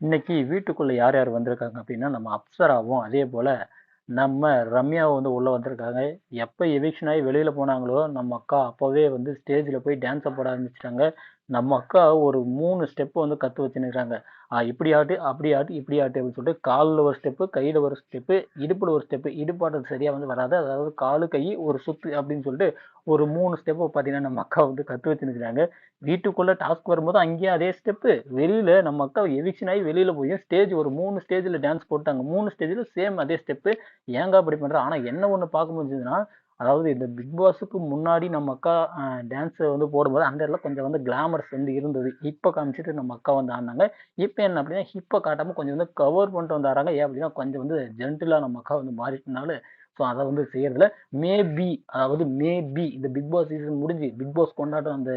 இன்னைக்கு வீட்டுக்குள்ள யார் யார் வந்திருக்காங்க அப்படின்னா நம்ம அப்சராவும் அதே போல நம்ம ரம்யாவும் வந்து உள்ள வந்திருக்காங்க. எப்போ எவிக்ஷன் ஆகி வெளியில போனாங்களோ நம்ம அக்கா அப்போவே வந்து ஸ்டேஜில் போய் டான்ஸை போட ஆரம்பிச்சிட்டாங்க. நம்ம அக்கா ஒரு மூணு ஸ்டெப் வந்து கற்று வச்சுருக்காங்க இப்படி ஆட்டு அப்படி ஆட்டு இப்படி ஆட்டு அப்படின்னு சொல்லிட்டு காலில் ஒரு ஸ்டெப்பு கையில் ஒரு ஸ்டெப்பு இடுப்பில் ஒரு ஸ்டெப்பு இடுப்பாட்டது சரியாக வந்து வராது. அதாவது காலு கை ஒரு சுத்து அப்படின்னு சொல்லிட்டு ஒரு மூணு ஸ்டெப்பு பார்த்தீங்கன்னா நம்ம அக்கா வந்து கற்று வச்சுருக்கிறாங்க வீட்டுக்குள்ளே டாஸ்க் வரும்போது அங்கேயே அதே ஸ்டெப்பு வெளியில் நம்ம அக்கா எவிக்ஷன் ஆகி வெளியில் போய் ஸ்டேஜ் ஒரு மூணு ஸ்டேஜில் டான்ஸ் போட்டாங்க. மூணு ஸ்டேஜில் சேம் அதே ஸ்டெப்பு ஏங்க அப்படி பண்ணுறேன் ஆனால் என்ன ஒன்று பார்க்க முடிஞ்சதுன்னா அதாவது இந்த பிக் பாஸுக்கு முன்னாடி நம்ம அக்கா டான்ஸ் வந்து போடும்போது அந்த இடத்துல கொஞ்சம் வந்து கிளாமர்ஸ் வந்து இருந்தது. இப்போ காமிச்சிட்டு நம்ம அக்கா வந்து ஆடினாங்க. இப்போ என்ன அப்படின்னா ஹிப்பை காட்டாமல் கொஞ்சம் வந்து கவர் பண்ணிட்டு வந்தாராங்க ஏன் அப்படின்னா கொஞ்சம் வந்து ஜென்டிலாக நம்ம அக்கா வந்து மாறிட்டனால ஸோ அதை வந்து செய்யறதுல மேபி அதாவது மேபி இந்த பிக் பாஸ் சீசன் முடிஞ்சு பிக் பாஸ் கொண்டாட்டம் அந்த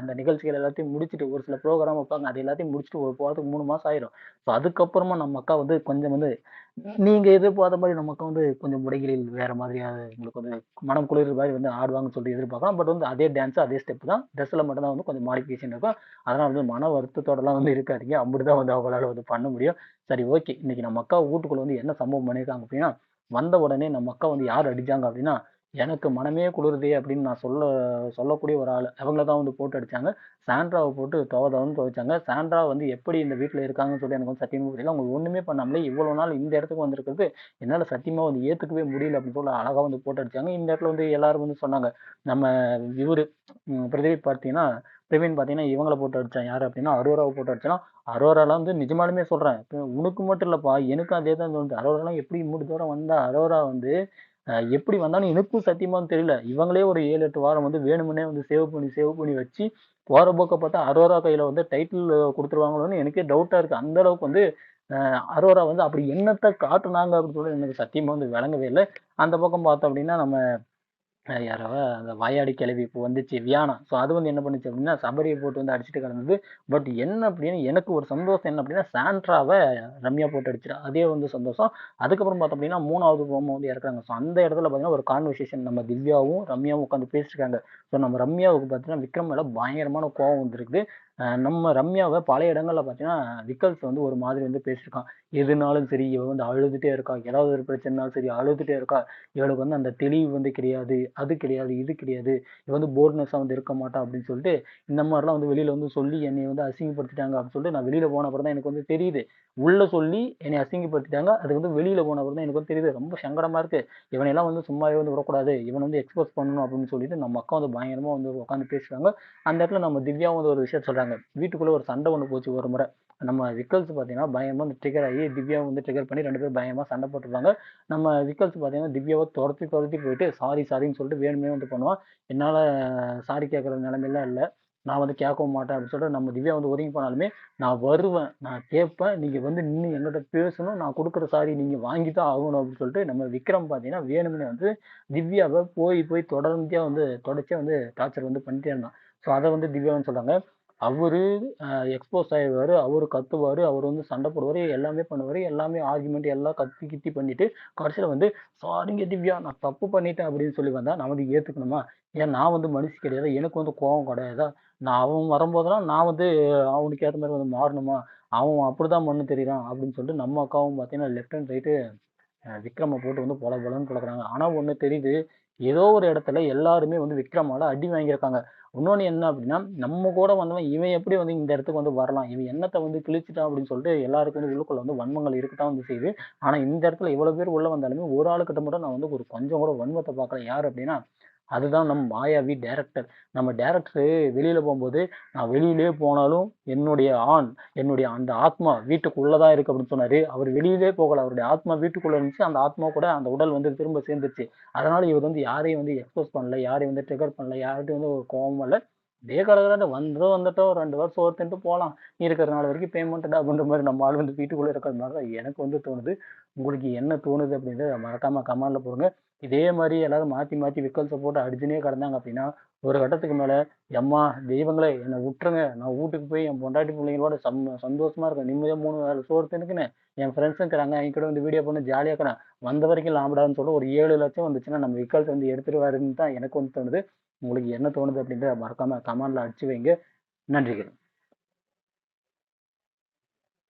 அந்த நிகழ்ச்சிகள் எல்லாத்தையும் முடிச்சுட்டு ஒரு சில ப்ரோக்ராம் வைப்பாங்க. அது எல்லாத்தையும் முடிச்சுட்டு ஒரு போகிறதுக்கு மூணு மாதம் ஆயிரும். ஸோ அதுக்கப்புறமா நம்ம அக்கா வந்து கொஞ்சம் வந்து நீங்க எதிர்பார்த்த மாதிரி நம்ம அக்கா வந்து கொஞ்சம் முடைகளில் வேற மாதிரியாக உங்களுக்கு வந்து மனம் குளிர் மாதிரி வந்து ஆடுவாங்கன்னு சொல்லி எதிர்பார்க்கலாம். பட் வந்து அதே டான்ஸ் அதே ஸ்டெப் தான். ட்ரெஸ்ஸில் மட்டும் தான் வந்து கொஞ்சம் மாடிஃபிகேஷன் இருக்கும். அதனால் வந்து மன வருத்தத்தோடலாம் வந்து இருக்காதிங்க. அப்படி தான் வந்து அவங்களால வந்து பண்ண முடியும். சரி ஓகே இன்னைக்கு நம்ம அக்கா வீட்டுக்குள்ள வந்து என்ன சம்பவம் பண்ணியிருக்காங்க அப்படின்னா வந்த உடனே நம்ம அக்கா வந்து யார் அடிச்சாங்க அப்படின்னா எனக்கு மனமே குளிருதே அப்படின்னு நான் சொல்ல சொல்லக்கூடிய ஒரு ஆள். அவங்கள தான் வந்து போட்டு அடித்தாங்க சாண்ட்ராவை போட்டு துவதவன்னு துவைச்சாங்க. சாண்ட்ரா வந்து எப்படி இந்த வீட்டில் இருக்காங்கன்னு சொல்லி எனக்கு வந்து சத்தியமாக புரியல. அவங்க ஒன்றுமே பண்ணாமலே இவ்வளோ நாள் இந்த இடத்துக்கு வந்திருக்கிறது என்னால் சத்தியமாக வந்து ஏற்றுக்கவே முடியல அப்படின்னு சொல்லி அழகாக வந்து போட்டு அடிச்சாங்க. இந்த இடத்துல வந்து எல்லாரும் வந்து சொன்னாங்க. நம்ம இவர் பிரதீப் பார்த்தீங்கன்னா பிரவீன் பார்த்தீங்கன்னா இவங்களை போட்டு அடித்தான் யார் அப்படின்னா அரோராவை போட்டு அடிச்சானா அரோராலாம் வந்து நிஜமாலுமே சொல்கிறேன் உனக்கு மட்டும் இல்லைப்பா எனக்கும் அதே தான் தோணுது. அரோராலாம் எப்படி மூணு தூரம் வந்தால் அரோரா வந்து எப்படி வந்தாலும் எனக்கும் சத்தியமானு தெரியல. இவங்களே ஒரு ஏழு எட்டு வாரம் வந்து வேணுமுன்னே வந்து சேவ் பண்ணி சேவ் பண்ணி வச்சு போகிற போக்க பார்த்தா அரோரா கையில் வந்து டைட்டில் கொடுத்துருவாங்களோன்னு எனக்கே டவுட்டாக இருக்குது அந்த அளவுக்கு வந்து அரோரா வந்து அப்படி என்னத்தை காட்டுனாங்க அப்படின்னு சொல்லி எனக்கு சத்தியமாக வந்து விளங்கவே இல்லை. அந்த பக்கம் பார்த்தோம் அப்படின்னா நம்ம யாரோ அந்த வாயாடி கிளவி இப்போ வந்துச்சு வியானா. ஸோ அது வந்து என்ன பண்ணுச்சு அப்படின்னா சபரியை போட்டு வந்து அடிச்சுட்டு கிடந்தது பட் என்ன அப்படின்னு எனக்கு ஒரு சந்தோஷம் என்ன அப்படின்னா சாண்ட்ராவை ரம்யா போட்டு அடிச்சிடா அதே வந்து சந்தோஷம். அதுக்கப்புறம் பார்த்தோம் அப்படின்னா மூணாவது போமோ வந்து இறக்குறாங்க. ஸோ அந்த இடத்துல பார்த்தீங்கன்னா ஒரு கான்வர்சேஷன் நம்ம திவ்யாவும் ரம்யாவும் உட்காந்து பேசிருக்காங்க ஸோ நம்ம ரம்யாவுக்கு பார்த்தீங்கன்னா விக்ரம் மேலே பயங்கரமான கோவம் வந்துருக்குது. நம்ம ரம்யாவை பல இடங்கள்ல பார்த்தீங்கன்னா விக்கல்ஸ் வந்து ஒரு மாதிரி வந்து பேசியிருக்கான். எதுனாலும் சரி இவ வந்து அழுதுகிட்டே இருக்கா ஏதாவது ஒரு பிரச்சனைனாலும் சரி அழுதுகிட்டே இருக்கா இவளுக்கு வந்து அந்த தெளிவு வந்து கிடையாது அது கிடையாது இது கிடையாது இவ வந்து போர்ட்னஸாக வந்து இருக்க மாட்டா அப்படின்னு சொல்லிட்டு இந்த மாதிரிலாம் வந்து வெளியில வந்து சொல்லி என்னை வந்து அசிங்கப்படுத்திட்டாங்க அப்படின்னு சொல்லிட்டு நான் வெளியில போன அப்புறம் தான் எனக்கு வந்து தெரியுது. உள்ள சொல்லி என்னை அசிங்கப்படுத்திட்டாங்க அது வந்து வெளியில போன அப்புறம் தான் எனக்கு வந்து தெரியுது. ரொம்ப சங்கடமா இருக்கு. இவனையெல்லாம் வந்து சும்மாவே வந்து விடக்கூடாது. இவன் வந்து எக்ஸ்போஸ் பண்ணணும் அப்படின்னு சொல்லிட்டு நம்ம அக்கா வந்து பயங்கரமா வந்து உட்காந்து பேசுறாங்க. அந்த இடத்துல நம்ம திவ்யாவும் வந்து ஒரு விஷயம் சொல்றாங்க. வீட்டுக்குள்ள ஒரு சண்டை ஒன்று போச்சு ஒரு முறை. நம்ம விக்கல்ஸ் பார்த்தீங்கன்னா பயமாக வந்து ட்ரிகர் ஆகி திவ்யாவை வந்து ட்ரிகர் பண்ணி ரெண்டு பேரும் பயமாக சண்டை போட்டுருவாங்க நம்ம விக்கல்ஸ் பார்த்தீங்கன்னா திவ்யாவை துரத்தி துரத்தி போயிட்டு சாரி சாரின்னு சொல்லிட்டு வேணுமே வந்து பண்ணுவான். என்னால் சாரி கேட்குற நிலைமையெல்லாம் இல்லை. நான் வந்து கேட்கவும் மாட்டேன் அப்படின்னு சொல்லிட்டு நம்ம திவ்யா வந்து ஒதுங்கி போனாலுமே நான் வருவேன். நான் கேட்பேன். நீங்கள் வந்து நின்று எங்கிட்ட பேசணும். நான் கொடுக்குற சாரி நீங்கள் வாங்கி தான் ஆகணும் அப்படின்னு சொல்லிட்டு நம்ம விக்ரம் பார்த்தீங்கன்னா வேணும்னே வந்து திவ்யாவை போய் போய் தொடர்ந்தியாக வந்து தொடச்சே வந்து டார்ச்சர் வந்து பண்ணிட்டே இருந்தான். ஸோ அதை வந்து திவ்யான்னு சொல்கிறாங்க அவரு எக்ஸ்போஸ் ஆயிடுவார் அவர் கத்துவார் அவர் வந்து சண்டை போடுவார் எல்லாமே பண்ணுவார் எல்லாமே ஆர்குமெண்ட் எல்லாம் கத்தி கித்தி பண்ணிட்டு கடைசியில் வந்து சாரிங்க திவ்யா நான் தப்பு பண்ணிட்டேன் அப்படின்னு சொல்லி வந்தால் நான் வந்து ஏற்றுக்கணுமா ஏன் நான் வந்து மனுஷி கிடையாது எனக்கு வந்து கோபம் கிடையாதா? நான் அவன் வரும்போதெல்லாம் நான் வந்து அவனுக்கு ஏற்ற மாதிரி வந்து மாறணுமா? அவன் அப்படிதான் பண்ணு தெரியுறான் அப்படின்னு சொல்லிட்டு நம்ம அக்காவும் பார்த்தீங்கன்னா லெஃப்ட் அண்ட் ரைட்டு விக்ரமை போட்டு வந்து பொல பொலன்னு பழக்கிறாங்க ஆனால் ஒன்று தெரியுது ஏதோ ஒரு இடத்துல எல்லாருமே வந்து விக்ரமால அடி வாங்கியிருக்காங்க. இன்னொன்று என்ன அப்படின்னா நம்ம கூட வந்தவன் இவன் எப்படி வந்து இந்த இடத்துக்கு வந்து வரலாம்? இவன் என்னத்தை வந்து கிழிச்சிட்டான் அப்படின்னு சொல்லிட்டு எல்லாருக்கும் வந்து உள்ளுக்குள்ள வந்து வன்மங்கள் இருக்கத்தான் வந்து செய்யுது. ஆனால் இந்த இடத்துல இவ்வளோ பேர் உள்ள வந்தாலுமே ஒரு ஆளுக்கிட்ட மட்டும் நான் வந்து ஒரு கொஞ்சம் கூட வன்மத்தை பார்க்கல. யார் அப்படின்னா அதுதான் நம் மாயாவி டேரக்டர் நம்ம டேரக்டரு வெளியில் போகும்போது நான் வெளியிலே போனாலும் என்னுடைய ஆண் என்னுடைய அந்த ஆத்மா வீட்டுக்குள்ளே தான் இருக்குது அப்படின்னு சொன்னார். அவர் வெளியிலே போகல. அவருடைய ஆத்மா வீட்டுக்குள்ளே இருந்துச்சு. அந்த ஆத்மா கூட அந்த உடல் வந்து திரும்ப சேர்ந்துருச்சு. அதனால் இவர் வந்து யாரையும் வந்து எக்ஸ்போஸ் பண்ணல யாரையும் வந்து ட்ரிகர் பண்ணல யார்கிட்டையும் வந்து ஒரு கோவம் இல்லை இதே கலகலாட்ட வந்தோ வந்துட்டோ ரெண்டு வருஷம் ஒருத்தன்ட்டு போகலாம் நீ இருக்கிற நாள் வரைக்கும் பேமெண்ட் அப்படின்ற மாதிரி நம்ம ஆள் வந்து வீட்டுக்குள்ளே இருக்கிற மாதிரி தான் எனக்கு வந்து தோணுது. உங்களுக்கு என்ன தோணுது அப்படின்றத மறக்காம கமெண்டில் போடுங்க. இதே மாதிரி எல்லாரும் மாற்றி மாற்றி விக்கல்ஸை போட்டு அடிச்சுனே கிடந்தாங்க அப்படின்னா ஒரு கட்டத்துக்கு மேலே எம்மா தெய்வங்களே என்னை விட்டுருங்க. நான் வீட்டுக்கு போய் என் பொண்டாட்டி பிள்ளைங்களோட சம் சந்தோஷமா இருக்கேன். நிம்மதியாக மூணு வேலை சோறு தின்னுக்குன்னு. என் ஃப்ரெண்ட்ஸும் இருக்கிறாங்க. என் கூட வந்து வீடியோ பண்ணி ஜாலியாக இருக்கிறேன் வந்த வரைக்கும் லாபடான்னு சொல்லி ஒரு ஏழு லட்சம் வந்துச்சுன்னா நம்ம விக்கல்ஸ் வந்து எடுத்துருவாருன்னு தான் எனக்கு வந்து தோணுது. உங்களுக்கு என்ன தோணுது அப்படின்றத மறக்காம கமெண்ட்ல அடிச்சு வைங்க. நன்றிகள்.